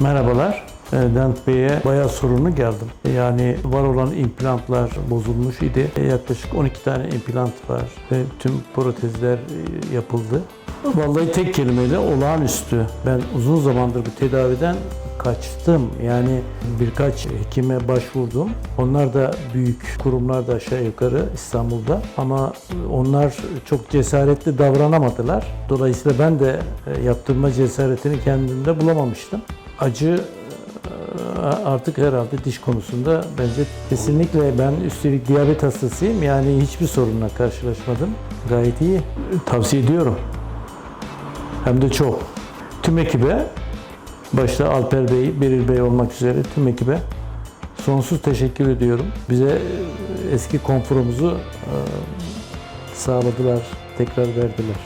Merhabalar. E, Dent Bey'e bayağı sorunu geldim. Yani var olan implantlar bozulmuş idi. E, Yaklaşık 12 tane implant var ve tüm protezler e, yapıldı. Vallahi tek kelimeyle olağanüstü. Ben uzun zamandır bu tedaviden kaçtım. Yani birkaç hekime başvurdum. Onlar da büyük kurumlar da aşağı yukarı İstanbul'da. Ama onlar çok cesaretli davranamadılar. Dolayısıyla ben de e, yaptırma cesaretini kendimde bulamamıştım. Acı e, artık herhalde diş konusunda bence kesinlikle ben üstelik diyabet hastasıyım. Yani hiçbir sorunla karşılaşmadım. Gayet iyi. Tavsiye ediyorum. Hem de çok. Tüm ekibe, başta Alper Bey, Beril Bey olmak üzere tüm ekibe sonsuz teşekkür ediyorum. Bize e, eski konforumuzu e, sağladılar, tekrar verdiler.